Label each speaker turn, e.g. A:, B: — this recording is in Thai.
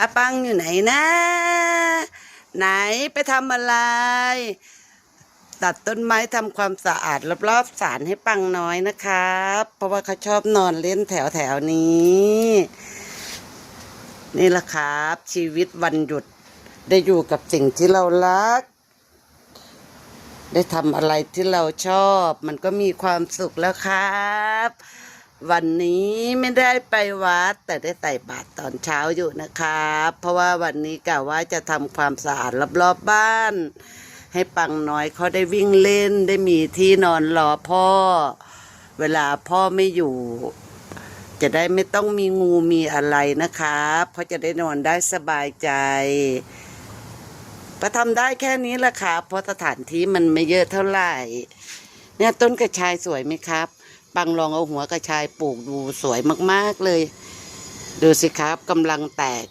A: อาปังอยู่ไหนนะ ไหนไปทำอะไร ตัดต้นไม้ทำความสะอาดรอบๆศาลให้ปังน้อยนะครับ เพราะว่าเขาชอบนอนเล่นแถวแถวๆนี้ นี่แหละครับ ชีวิตวันหยุดได้อยู่กับสิ่งที่เรารัก ได้ทำอะไรที่เราชอบ มันก็มีความสุขแล้วครับ วันนี้ไม่ได้ไปวัด แต่ได้ใส่บาตรตอนเช้าอยู่นะครับ เพราะว่าวันนี้กะว่าจะทำความสะอาดรอบๆบบ้าน ให้ปังน้อยเขาได้วิ่งเล่นได้มีที่นอนรอพ่อ เวลาพ่อไม่อยู่ จะได้ไม่ต้องมีงูมีอะไรนะครับเขาจะได้นอนได้สบายใจก็ทำได้แค่นี้แหละครับเพราะสถานที่มันไม่เยอะเท่าไหร่ เนี่ยต้นกระชายสวยไหมครับ ปังลองเอาหัวกระชายปลูกดูสวยมาก ๆ เลย ดูสิครับกำลังแตก